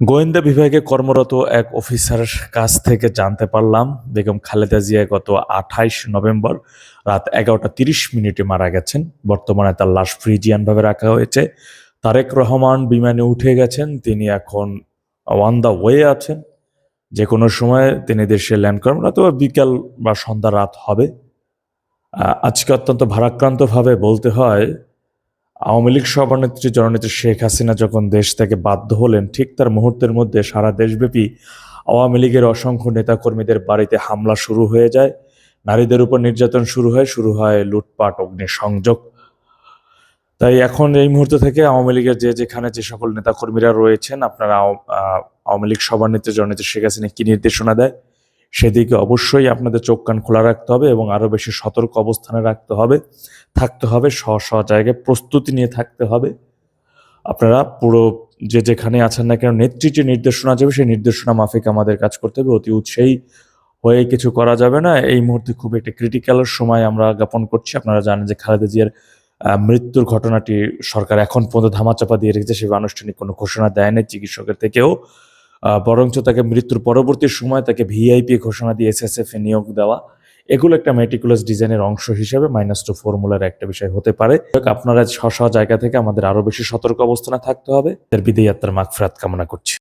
গোয়েন্দা বিভাগে কর্মরত এক অফিসারের কাছ থেকে জানতে পারলাম, বেগম খালেদা জিয়া গত আঠাইশ নভেম্বর রাত এগারোটা তিরিশ মিনিটে মারা গেছেন। বর্তমানে তার লাশ ফ্রিজিয়ানভাবে রাখা হয়েছে। তারেক রহমান বিমানে উঠে গেছেন, তিনি এখন ওয়ান দ্য ওয়ে আছেন। যে কোনো সময় তিনি দেশে ল্যান্ড করবেন অথবা বিকাল বা সন্ধ্যা রাত হবে। আজকে অত্যন্ত ভারাক্রান্তভাবে বলতে হয় আওয়ামী লীগ সভানেত্রী জননেত্রী শেখ হাসিনা যখন দেশ থেকে বাধ্য হলেন, ঠিক তার মুহূর্তের মধ্যে সারা দেশব্যাপী আওয়ামী লীগের অসংখ্য নেতাকর্মীদের বাড়িতে হামলা শুরু হয়ে যায়। নারীদের উপর নির্যাতন শুরু হয় শুরু হয় লুটপাট, অগ্নিসংযোগ। তাই এখন এই মুহূর্ত থেকে আওয়ামী লীগের যে যেখানে যে সকল নেতাকর্মীরা রয়েছেন, আপনারা আওয়ামী লীগ সভানেত্রী জননেত্রী শেখ হাসিনা কি নির্দেশনা দেয়? সেদিকে অবশ্যই আপনাদের চোখ কান খোলা রাখতে হবে এবং আরও বেশি সতর্ক অবস্থানে রাখতে হবে। থাকতে হবে স্ব স্ব জায়গায় প্রস্তুতি নিয়ে থাকতে হবে। আপনারা পুরো যে যেখানে আছেন না কেন, নেত্রী যে নির্দেশনা যাবে, সেই নির্দেশনা মাফিক আমাদের কাজ করতে হবে। অতি উৎসাহী হয়ে কিছু করা যাবে না। এই মুহূর্তে খুব একটা ক্রিটিক্যাল সময় আমরা জ্ঞাপন করছি। আপনারা জানেন যে খালেদা জিয়ার মৃত্যুর ঘটনাটি সরকার এখন পর্যন্ত ধামাচাপা দিয়ে রেখেছে। সে আনুষ্ঠানিক কোনো ঘোষণা দেয়নি চিকিৎসকের থেকেও। বরঞ্চ তাকে মৃত্যুর পরবর্তী সময় তাকে ভিআইপি ঘোষণা দিয়ে এসএসএফ এ নিয়োগ দেওয়া, এগুলো একটা মেটিকুলাস ডিজাইনের অংশ হিসেবে মাইনাস টু ফর্মুলার একটা বিষয় হতে পারে। আপনারা স্ব জায়গা থেকে আমাদের আরও বেশি সতর্ক অবস্থানে থাকতে হবে। তার বিদেয়াত্মার মাগফরাত কামনা করছি।